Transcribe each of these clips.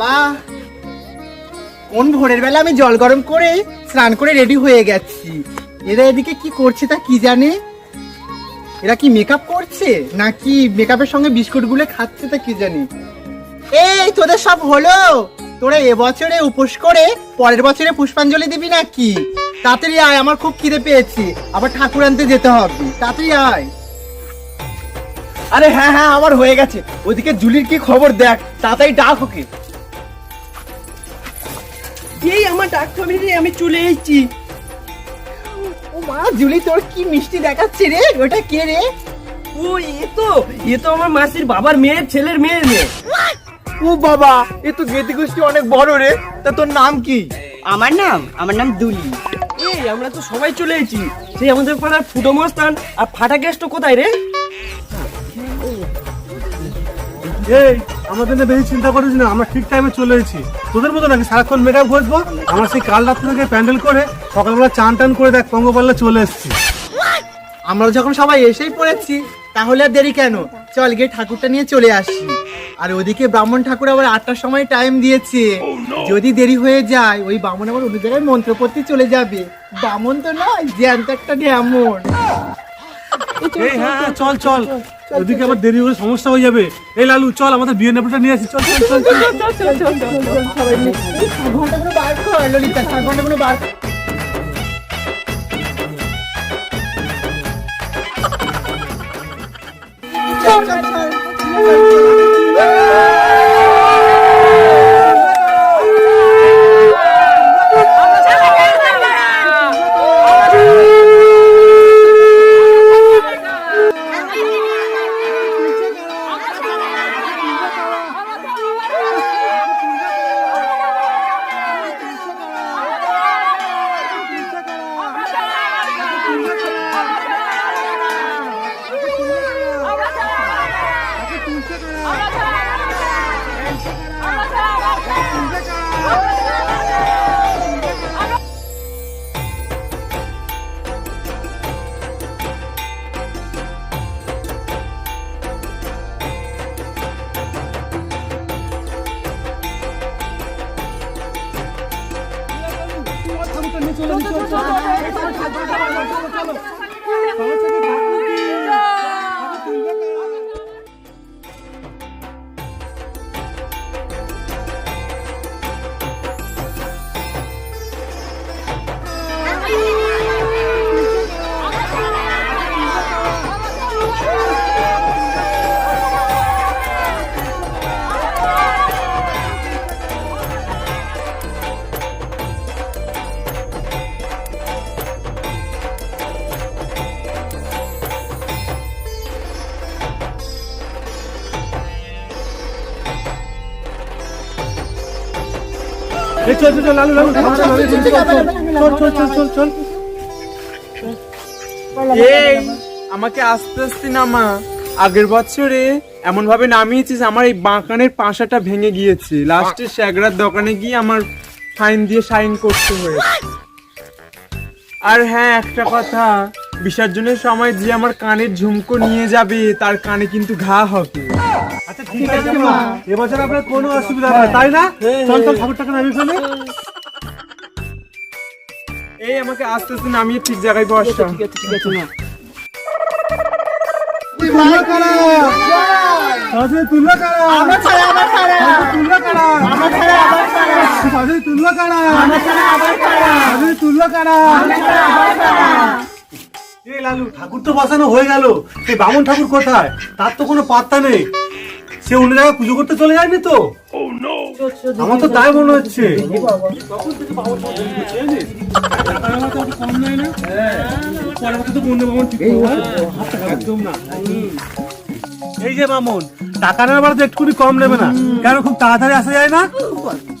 বাবা। কোন ভোরের বেলা আমি জল গরম করে স্নান করে রেডি হয়ে গেছি। এরা এদিকে কি করছে তা কি জানে? এরা কি মেকআপ করছে? নাকি মেকআপের সঙ্গে বিস্কুটগুলো খাচ্ছে তা কি জানি? এই, তোদের সব হলো? তোরা এবছরে উপোস করে পরের বছরে পুষ্পাঞ্জলি দিবি নাকি? তাড়াতাড়ি আয়, আমার খুব খিদে পেয়েছি। আবার ঠাকুর আনতে যেতে হবে। তাড়াতাড়ি আয়। আরে হ্যাঁ হ্যাঁ আমার হয়ে গেছে। ওদিকে জুলির কি খবর দেখ? তাড়াতাড়ি ডাক ওকে। এই আমার ডাক খাবি রে আমি চলে এসেছি। ও মা জুলি তোর কি মিষ্টি দেখাচ্ছে রে? ওটা কে রে? ও এ তো এ তো আমার মাসির বাবার মেয়ের ছেলের মেয়ের মেয়ে ও বাবা এ তো গেতি গোষ্ঠী অনেক বড় রে। তা তোর নাম কি? আমার নাম আমার নাম দুলি। এই আমরা তো সবাই চলে এসেছি। সেই আমাদের পাড়ার ফুটো মস্তান আর ফাটা গ্যাসটা কোথায় রে? এই আমাদের নিয়ে বেশি চিন্তা করিস না, আমরা ঠিক টাইমে চলে এসেছি। তোদের মতো নাকি সারাক্ষণ মেকআপ ঘষবো? আমরা সেই কাল রাত্রি থেকে প্যান্ডেল করে সকালবেলা চান টান করে দেখ পঙ্গপাল্লা চলে এসেছি। আমরা যখন সবাই এসেই পড়েছি, তাহলে আর দেরি কেন? চল গিয়ে ঠাকুরটা নিয়ে চলে আসি। আর ওদিকে ব্রাহ্মণ ঠাকুর আবার আটটার সময় টাইম দিয়েছে। যদি দেরি হয়ে যায়, ওই ব্রাহ্মণ আবার অন্য জায়গায় মন্ত্র পড়তে চলে যাবে। ব্রাহ্মণ তো নয়, জ্যান্ত একটা ড্যামন এই হ্যাঁ হ্যাঁ, চল চল ওদিকে আবার দেরি হলে সমস্যা হয়ে যাবে এই লালু চল আমাদের বিয়ে নেপটা নিয়ে আসি চল চল চল চল ঘন্টাগুলো বার কর ললিতা ঘন্টাগুলো বার কর। চল, চল, লালু লালু চল চল চল চল চল এই আমাকে আস্তে আস্তে নামা আগের বছরে এমন ভাবে নামিয়েছিস আমার এই বাঁকানের পাশাটা ভেঙে গিয়েছে লাস্টে শ্যাগরার দোকানে গিয়ে আমার ফাইন দিয়ে সাইন করতে হয়েছে আর হ্যাঁ একটা কথা বিসর্জনের সময় যে আমার কানের ঝুমকো নিয়ে যাবে তার কানে কিন্তু ঘা হবে। আচ্ছা ঠিক আছে মা। এবছর আপনার কোনো অসুবিধা হবে না, তাই না? চল চল ঠাকুরটাকে নামিয়ে ফেলি। এই আমাকে আস্তে আস্তে নামিয়ে ঠিক জায়গায় বসা কারা? কারা? আমার ছাড়া, আমার ছাড়া। তুল্লা কারা? আমার ছাড়া, আমার ছাড়া। সাজে কারা? আমার ছাড়া, আমার ছাড়া। সাজে তুল্লা কারা? ঠাকুর তো বসানো হয়ে গেল। সেই বামন ঠাকুর কোথায়? তার তো কোনো পাত্তা নেই। সে অন্য জায়গায় পুজো করতে চলে যায়নি তো? আমার তো তাই মনে হচ্ছে। এই যে মামুন টাকা নেওয়ার তো একটুকুনি কম নেবে না। কেন খুব তাড়াতাড়ি আসা যায় না?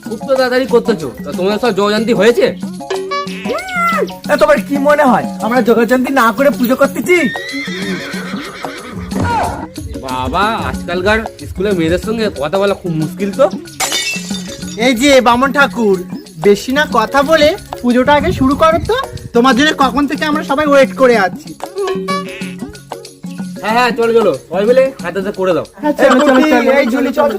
খুব তো তাড়াতাড়ি করতেছো। তোমাদের সব জয়জান্তি হয়েছে? তোমার কি মনে হয়? আমরা যোগাযোগ না করে পুজো করতেছি? বাবা আজকালকার স্কুলের মেয়েদের সঙ্গে কথা বলা খুব মুশকিল তো। এই যে বামন ঠাকুর বেশি না কথা বলে পুজোটা আগে শুরু করো তো। তোমার জন্য কখন থেকে আমরা সবাই ওয়েট করে আছি। হ্যাঁ হ্যাঁ চলো চলো। সবাই মিলে হাতে হাতে করে দাও। এই চল, চল।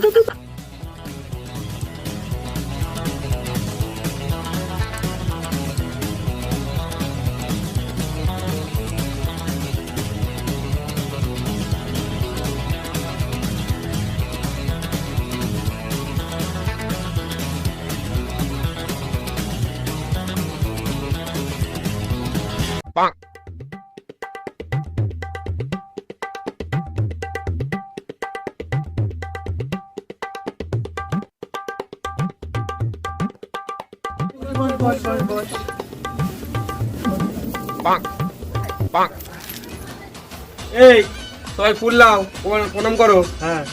সবাই ফুল লাও প্রণাম- করো। হ্যাঁ।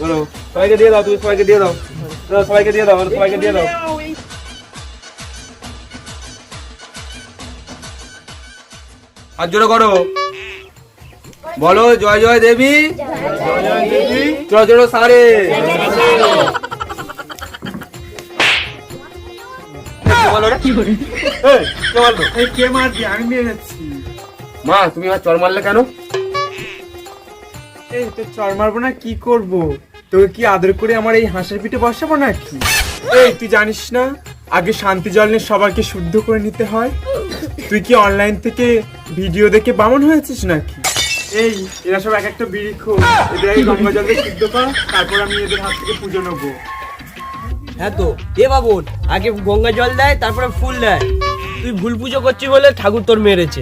বলো সবাইকে দিয়ে দাও তুমি সবাইকে দিয়ে দাও। দাও, সবাইকে দিয়ে দাও সবাইকে দিয়ে দাও। হাত জোড়ো করো। বলো জয় জয় দেবী। জয় জয় সারে। মা তুমি আমার চর মারলে কেন? এই তো চর মারবো না, কি করব? তোকে কি আদর করে আমার এই হাঁসের পিঠে বসাবো নাকি? এই, তুই জানিস না, আগে শান্তি জল নিয়ে সবাইকে শুদ্ধ করে নিতে হয়। তুই কি অনলাইন থেকে ভিডিও দেখে বামন হয়েছিস নাকি? এই, এরা সব এক একটা বিড়ি খো এদের গঙ্গা জল শুদ্ধ কর, তারপর আমি এদের হাত থেকে পুজো নেব। হ্যাঁ তো এ বাবুন? আগে গঙ্গা জল দেয়, তারপরে ফুল দেয়। তুই ভুল পুজো করছিস বলে ঠাকুর তোর মেরেছে।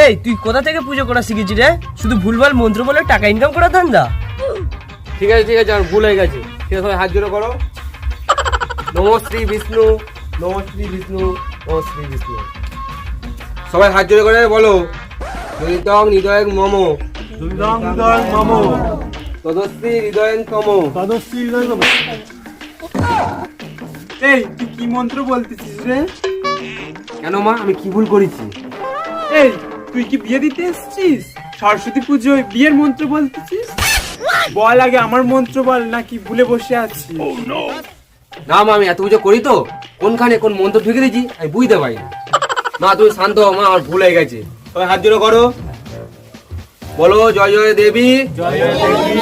এই তুই কোথা থেকে পুজো করা শিখেছিস রে? শুধু ভুলভাল মন্ত্র বলে টাকা ইনকাম করা ধান্দা? ঠিক আছে ঠিক আছে আমার ভুল হয়ে গেছে। ঠিক আছে সবাই হাত জোড়ো করো। নমঃ শ্রী বিষ্ণু নমঃ শ্রী বিষ্ণু নমঃ শ্রী বিষ্ণু। সবাই হাত জোড়ো করে বলো। হৃদয় হৃদয় মম। দুর্গম হৃদয় মম। তদস্তি হৃদয় তম। তদস্তি হৃদয় মম এই তুই কি মন্ত্র বলতেছিস রে? কেন মা? আমি কি ভুল করেছি? এই তুই কি বিয়ে দিতে এসেছিস? সরস্বতী পুজোয় বিয়ের মন্ত্র বলতেছিস? বল আগে আমার মন্ত্র বল নাকি ভুলে বসে আছি? না মা আমি এত পুজো করি তো। কোনখানে কোন মন্ত্র ঢুকে দিয়েছি আমি বুঝতে পারি মা তুমি শান্ত হও মা আমার ভুল হয়ে গেছে। সবাই হাত জোড়ো করো। বলো জয় জয় দেবী। জয় জয় দেবী।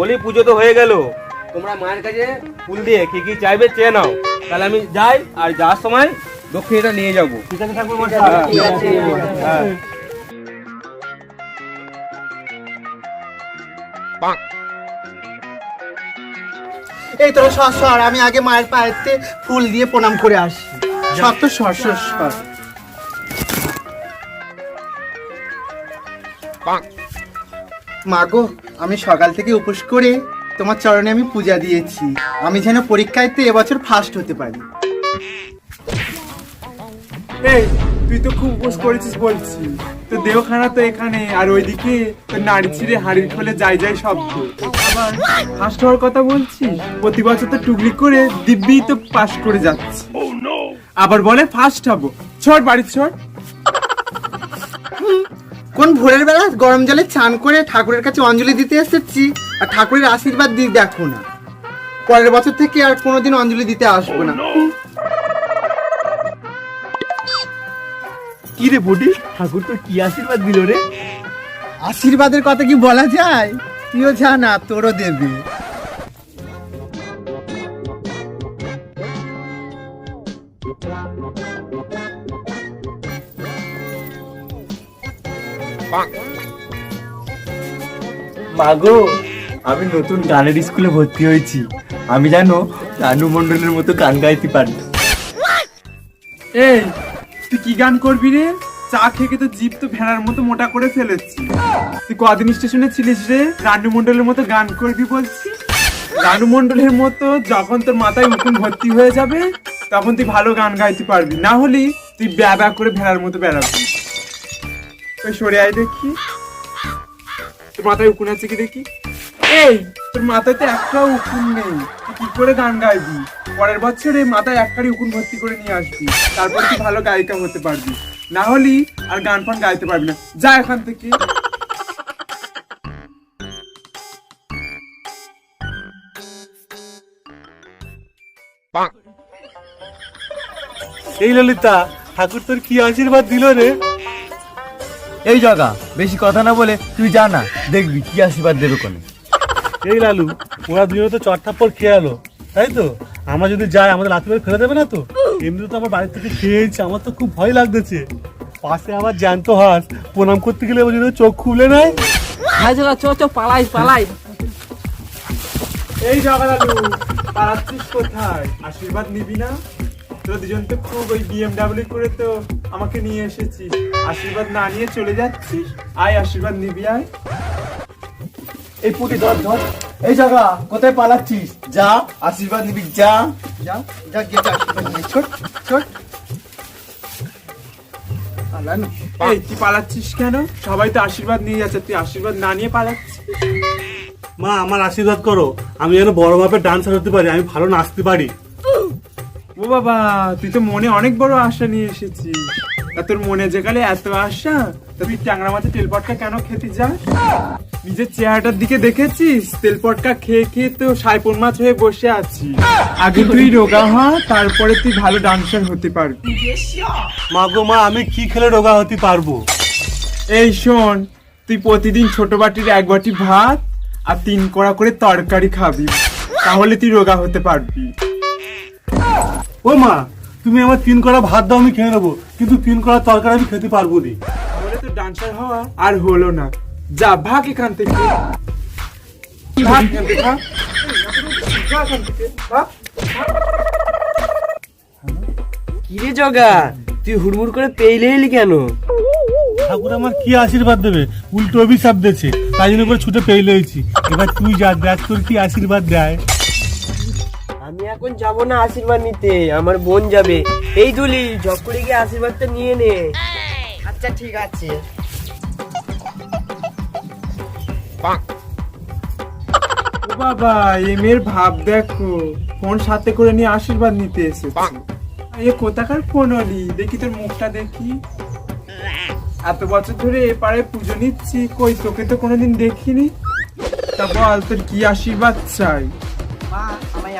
বলি পুজো তো হয়ে গেল। তোমরা মায়ের কাছে ফুল দিয়ে কি কি চাইবে চেয়ে নাও। তাহলে আমি যাই আর যাওয়ার সময় দক্ষিণটা নিয়ে যাব। ঠিক আছে ঠাকুর হ্যাঁ এই তোরা সর সর আমি আগে মায়ের পায়েতে ফুল দিয়ে প্রণাম করে আসি। সব তো সর সর সর। মাগো আমি সকাল থেকে উপোস করে তোমার চরণে আমি পূজা দিয়েছি। আমি যেন পরীক্ষাতে এবছর ফার্স্ট হতে পারি। এই তুই তো খুব উপোস করেছিস বলছি। তো দেহখানা তো এখানে আর ওইদিকে তো নাড়ি ছিঁড়ে হাড়ির খোলে যাই যাই শব্দ। আবার ফার্স্ট হওয়ার কথা বলছিস? প্রতি বছর তো টুকলি করে দিব্যি তো পাস করে যাচ্ছে। আবার বলে ফার্স্ট হব। ছড় বাড়ি ছড়। কোন ভোরের বেলা গরম জলে চান করে ঠাকুরের কাছে অঞ্জলি দিতে এসেছি? আর ঠাকুরের আশীর্বাদ দিয়ে দেখো না। পরের বছর থেকে আর কোনোদিন অঞ্জলি দিতে আসব না। কি রে বডি ঠাকুর তো কি আশীর্বাদ দিল রে? আশীর্বাদের কথা কি বলা যায়? তুইও জানা তোরও দেবে। মাগো, আমি নতুন গানের স্কুলে ভর্তি হয়েছি। আমি জানো, রানু মন্ডলের মতো গান গাইতে পারি। এই, তুই কি গান করবি রে? চা খেয়ে তো জিপ তো ভেড়ার মতো মোটা করে ফেলেছি। তুই কদিন স্টেশনে ছিলিস রে? রানু মন্ডলের মতো গান করবি বলছি? রানু মন্ডলের মতো যখন তোর মাথায় উকুন ভর্তি হয়ে যাবে, তখন তুই ভালো গান গাইতে পারবি। না হলে তুই ব্যা ব্যা করে ভেড়ার মতো বেড়াবি। ওই সরে আয় দেখি। তোর মাথায় উকুন আছে কি দেখি? এই, তোর মাথায় তো একটাও উকুন নেই। তুই কি করে গান গাইবি? পরের বছরে মাথায় একটারই উকুন ভর্তি করে নিয়ে আসবি। তারপর তুই ভালো গায়িকা হতে পারবি। না হলে আর গান ফান গাইতে পারবি না। যা এখান থেকে। এই ললিতা, ঠাকুর তোর কি আশীর্বাদ দিল রে? এই জায়গা বেশি কথা না বলে তুই যা না দেখবি কি আশীর্বাদ দেবে কোনে। এই লালু ওরা দুজনে তো চট্টাপ্পর খেয়ে এলো তাই তো? আমরা যদি যাই আমাদের লাথি মেরে ফেলে দেবে না তো? এমনি তো আমার বাড়ি থেকে খেয়েছি আমার তো খুব ভয় লাগতেছে। পাশে আবার জ্যান্ত হাঁস প্রণাম করতে গেলে আমার যদি চোখ খুলে নেয়। হ্যাঁ চলো চ চ পালাই পালাই। এই জগালালু পালাচ্ছিস কোথায়? আশীর্বাদ নিবি না? তোরা দুজন তো খুব ওই বিএমডাব্লিউ করে তো আমাকে নিয়ে এসেছিস। আশীর্বাদ না নিয়ে চলে যাচ্ছিস? আয় আশীর্বাদ নিবি আয়। এই পুটি ধর ধর। এই জায়গা কোথায় পালাচ্ছিস? যা আশীর্বাদ নিবি যা। যা যা গিয়ে যা আশীর্বাদ নিয়ে ছোট ছোট পালান এই তুই পালাচ্ছিস কেন? সবাই তো আশীর্বাদ নিয়ে যাচ্ছে তুই আশীর্বাদ না নিয়ে পালাচ্ছিস। মা আমার আশীর্বাদ করো। আমি যেন বড় মাপের ডান্সার হতে পারি আমি ভালো নাচতে পারি। ও বাবা তুই তো মনে অনেক বড় আশা নিয়ে এসেছিস। তা তোর মনে যেকালে এত আশা? তুই ট্যাংরা মাছের তেলপটকা কেন খেতে যাস? নিজের চেহারাটার দিকে দেখেছিস? তেলপটকা খেয়ে খেয়ে তো সাইপন মাছ হয়ে বসে আছি আগে তুই রোগা হ তারপরে তুই ভালো ডান্সার হতে পারবি। মা গো মা আমি কি খেলে রোগা হতে পারব? এই শোন তুই প্রতিদিন ছোট বাটির এক বাটি ভাত আর তিন কড়া করে তরকারি খাবি। তাহলে তুই রোগা হতে পারবি। ও মা তুমি আমার তিন কড়া ভাত দাও আমি খেয়ে নেব। কিন্তু তিন কড়া তরকারি আমি খেতে পারব না। তাহলে তো ডান্সার হওয়া আর হলো না। যা ভাগ এখান থেকে। ভাগ এখান থেকে, ভাগ। যা এখান থেকে, ভাগ। কিরে জগা তুই হুড়মুড় করে পেইলে এলি কেন? ঠাকুর আমার কি আশীর্বাদ দেবে? উল্টো অভিশাপ দিয়েছে। তাই জন্য করে ছুটে পেয়ে লয়েছি এবার তুই যা দেখ তোর কি আশীর্বাদ দেয়। এখন যাব না আশীর্বাদ নিতে আমার বোন যাবে। এই দুলি ঝপ করে গিয়ে আশীর্বাদটা নিয়ে নে। আচ্ছা ঠিক আছে। ও বাবা এম এর ভাব দেখো। ফোন সাথে করে নিয়ে আশীর্বাদ নিতে এসেছে। এ কোথাকার ফোন হলি দেখি তোর মুখটা দেখি। এত বছর ধরে এপারে পুজো নিচ্ছি কই তোকে তো কোনোদিন দেখিনি। তা বল তোর কি আশীর্বাদ চাই? মা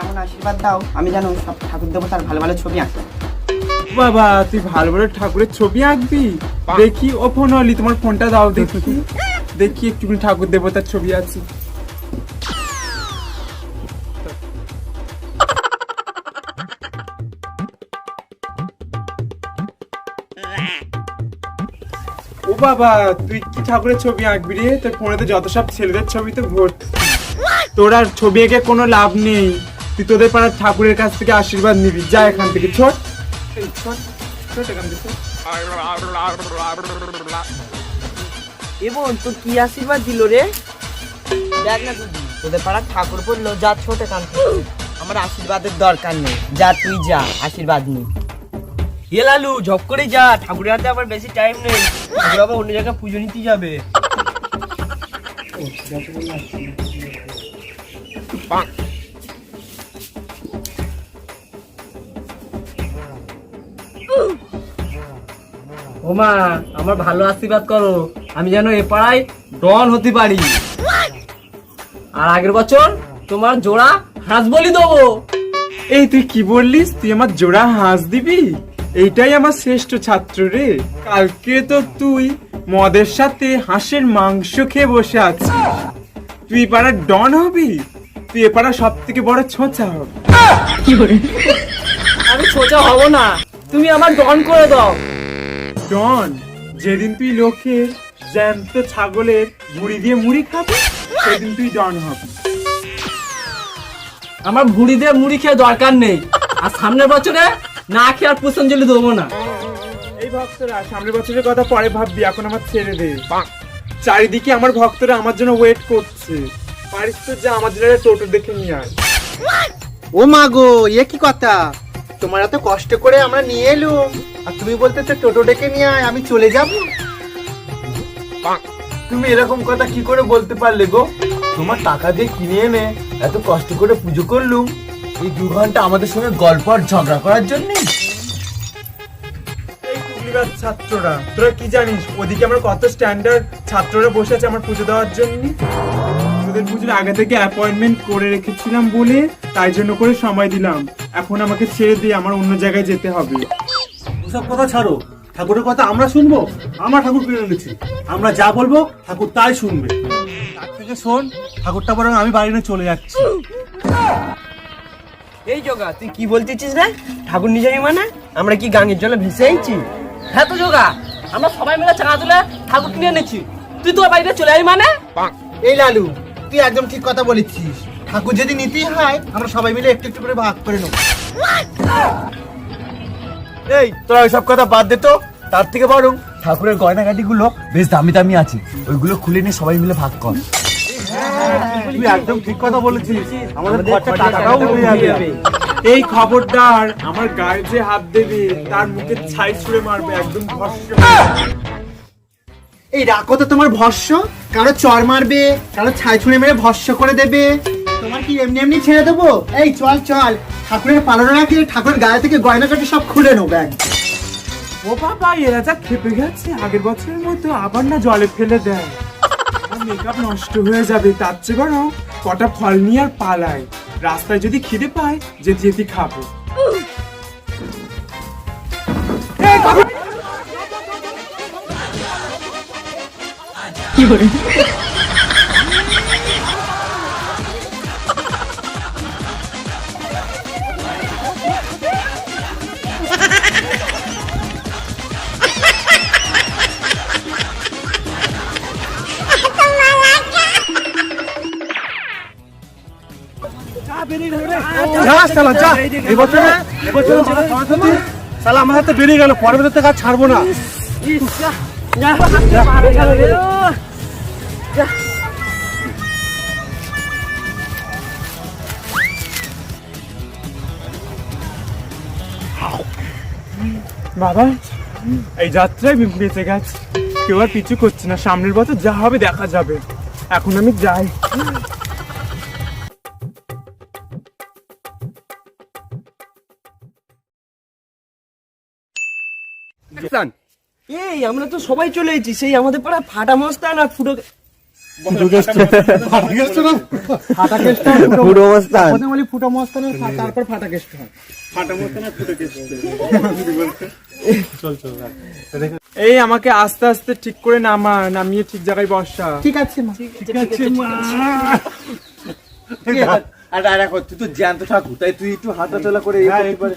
এমন আশীর্বাদ দাও, আমি জানো সব ঠাকুর দেবতার ভালো ভালো ছবি আঁকতে বাবা, তুই ভালো ভালো ঠাকুরের ছবি আঁকবি? দেখি, ও ফোন হলি তোমার ফোনটা দাও, দেখি। দেখি, একটুখানি ঠাকুর দেবতার ছবি আছে ও বাবা, তুই কি ঠাকুরের ছবি আঁকবি রে? তোর ফোনে তো যত সব ছেলেদের ছবি তো ভর্তি। তোর আর ছবি এঁকে কোনো লাভ নেই। তুই তোদের পাড়ার ঠাকুরের কাছ থেকে আশীর্বাদ নিবি। যা এখান থেকে ছোট। এখান থেকে। এবং তোর কি আশীর্বাদ দিল রে? দেখ না তুই তোদের পাড়া ঠাকুর পড়ল যা ছোট কান আমার আশীর্বাদের দরকার নেই। যা তুই যা আশীর্বাদ নি এ লালু ঝপ করে যা ঠাকুরের হাতে আবার বেশি টাইম নেই। ঠাকুর আবার অন্য জায়গায় পুজো নিতে যাবে। ওমা আমার ভালো আশীর্বাদ করো। আমি যেন এ পাড়ায় ডন হতে পারি। আর আগের বছর তোমার জোড়া হাঁস বলি দেবো। এই তুই কি বললিস? তুই আমার জোড়া হাঁস দিবি? এইটাই আমার শ্রেষ্ঠ ছাত্র রে। কালকে তো তুই মদের সাথে হাঁসের মাংস খেয়ে বসে আছিস। তুই পাড়ার ডন হবি? তুই এ পাড়া সব থেকে বড় ছোঁচা হবি। আমি সোজা হব না। তুমি আমার ডন করে দাও। ডন যেদিন তুই লোকের জ্যান্ত ছাগলের মুড়ি দিয়ে মুড়ি খাবি সেদিন তুই ডন হবি। আমার ভুড়ি দিয়ে মুড়ি খেয়ে দরকার নেই। আর সামনের বছরে না খেয়ে আর পুষ্পাঞ্জলি দেবো না। এই ভক্তরা সামনের বছরের কথা পরে ভাববি এখন আমার ছেড়ে দে। চারিদিকে আমার ভক্তরা আমার জন্য ওয়েট করছে। পারিস তো যা আমার জন্য একটা টোটো দেখে নিয়ে আয়। ও মা গো ইয়ে কি কথা? তোমার এত কষ্ট করে আমরা নিয়ে এলুম। আর তুমি বলতে তো টোটো ডেকে নিয়ে আয়, আমি চলে যাব। তুমি এরকম কথা কি করে বলতে পারলে গো? তোমার টাকা দিয়ে কিনে এনে এত কষ্ট করে পুজো করলুম। এই দু ঘণ্টা আমাদের সঙ্গে গল্প আর ঝগড়া করার জন্য? কুগলিবাজ ছাত্ররা। তোরা কি জানিস? ওদিকে আমার কত স্ট্যান্ডার্ড ছাত্ররা বসে আছে আমার পুজো দেওয়ার জন্য? তোদের পুজোর আগে থেকে অ্যাপয়েন্টমেন্ট করে রেখেছিলাম বলে তাই জন্য করে সময় দিলাম। এখন আমাকে ছেড়ে দিয়ে আমার অন্য জায়গায় যেতে হবে। ওসব কথা ছাড়ো। ঠাকুরের কথা আমরা শুনব? আমরা ঠাকুর কিনে এনেছি। আমরা যা বলব ঠাকুর তাই শুনবে। তার থেকে শোন ঠাকুরটা বরং আমি বাড়ি নিয়ে চলে যাচ্ছি। এই জগা তুই কি বলতেছিস রে? ঠাকুর নিজেই মানে? আমরা কি গাঙের জলে ভেসে আইছি? হ্যাঁ তো জগা আমরা সবাই মিলে চাঁদা তুলে ঠাকুর কিনে এনেছি। তুই তো বাইরে চলে আই মানে। এই লালু তুই একদম ঠিক কথা বলেছিস। ঠাকুর যদি নিতেই হয় আমরা সবাই মিলে একটু একটু করে ভাগ করে নেব। এই তোরা ওইসব কথা বাদ দে তো। তার থেকে বরং ঠাকুরের গয়নাগাটি গুলো বেশ দামি দামি আছে। ওইগুলো খুলে নিয়ে সবাই মিলে ভাগ কর। তুই একদম ঠিক কথা বলেছিস। আমাদের খরচা টাকাটাও উঠে যাবে। এই খবরদার আমার গায়ে যে হাত দেবে তার মুখে ছাই ছুঁড়ে মারবে একদম ভস্য। এই রাখো তো তোমার ভস্য। কারও চর মারবে কারও ছাই ছুঁড়ে মেরে ভস্য করে দেবে। তোমার কি এমনি এমনি ছেড়ে দেবো? এই চল চল। ঠাকুরের পালন রাখি ঠাকুরের গায়ে থেকে গয়না কাটি সব খুলে নেব ব্যাগ ও বাবা এরা যা খেপে গেছে। আগের বছরের মতো আবার না জলে ফেলে দেয়। মেকআপ নষ্ট হয়ে যাবে তার চেয়ে বরং কটা ফল নিয়ে আর পালাই রাস্তায় যদি খিদে পায় যে যেতে খাব। বেরিয়ে গেল ছাড়বো না। বাবা, এই যাত্রায় বেঁচে গেছে। কেউ আর কিছু করছে না। সামনের বছর যা হবে, দেখা যাবে। এখন আমি যাই। এই আমরা তো সবাই চলে এসেছি সেই আমাদের পাড়া ফাটা মস্তান আর ফুটো ফাটা কেসটা ফুটো অবস্থান প্রথমে বলি ফুটো মস্তান তারপর ফাটা কেসটা চল চল রাখ। এই আমাকে আস্তে আস্তে ঠিক করে নামা নামিয়ে ঠিক জায়গায় বসা। ঠিক আছে মা। আর আর এখন তুই তো জ্যান্ত ঠাকুর তাই তুই একটু হাঁটাচলা করে হ্যাঁ, কর,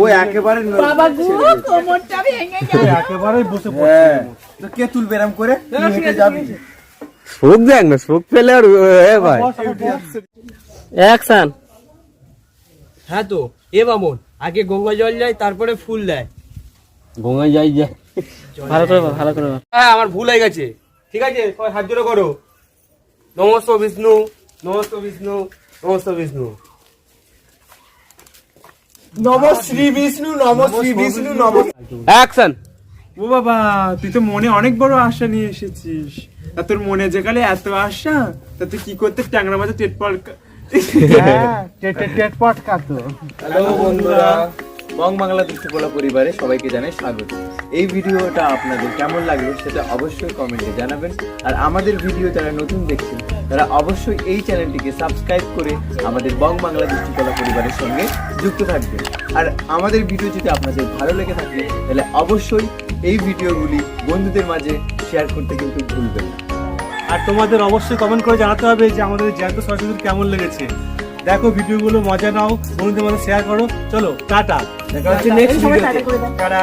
ও একেবারে বাবা গো কোমরটা ভেঙে গেল। একেবারেই বসে হ্যাঁ। তো কে তুলবে এরম করে? তুই হেঁটে যাবি। শোক দেখ না শোক পেলে আর এ ভাই। অ্যাকশন হ্যাঁ তো এ বামন আগে গঙ্গা জল যায় তারপরে ফুল দেয়। গঙ্গায় যাই যা। ভালো করে ভালো করে হ্যাঁ আমার ভুল হয়ে গেছে। ঠিক আছে সবাই হাত জোড়ো করো। নমস্ত বিষ্ণু নমস্ত বিষ্ণু। নমস্ত বিষ্ণু। নম শ্রী বিষ্ণু নম শ্রী বিষ্ণু নম অ্যাকশন ও বাবা তুই তো মনে অনেক বড় আশা নিয়ে এসেছিস। তা তোর মনে যে কালে এত আশা তা তুই কি করতে ট্যাংরা মাঝে টেট পল হ্যাঁ টেট টেট পট কাতো হ্যালো বন্ধুরা বং বাংলা দৃষ্টিকোলা পরিবারে সবাইকে জানাই স্বাগত। এই ভিডিওটা আপনাদের কেমন লাগল সেটা অবশ্যই কমেন্টে জানাবেন। আর আমাদের ভিডিও যারা নতুন দেখছেন তারা অবশ্যই এই চ্যানেলটিকে সাবস্ক্রাইব করে আমাদের বং বাংলা দৃষ্টিকোলা পরিবারের সঙ্গে যুক্ত থাকবেন। আর আমাদের ভিডিও যদি আপনাদের ভালো লেগে থাকে তাহলে অবশ্যই এই ভিডিওগুলি বন্ধুদের মাঝে শেয়ার করতে কিন্তু ভুলবেন না। আর তোমাদের অবশ্যই কমেন্ট করে জানাতে হবে যে আমাদের জ্যান্ত সরস্বতী কেমন লেগেছে। দেখো ভিডিওগুলো মজা নাও বন্ধুদের মধ্যে শেয়ার করো। চলো টাটা। দেখা হচ্ছে নেক্সট ভিডিওতে টাটা।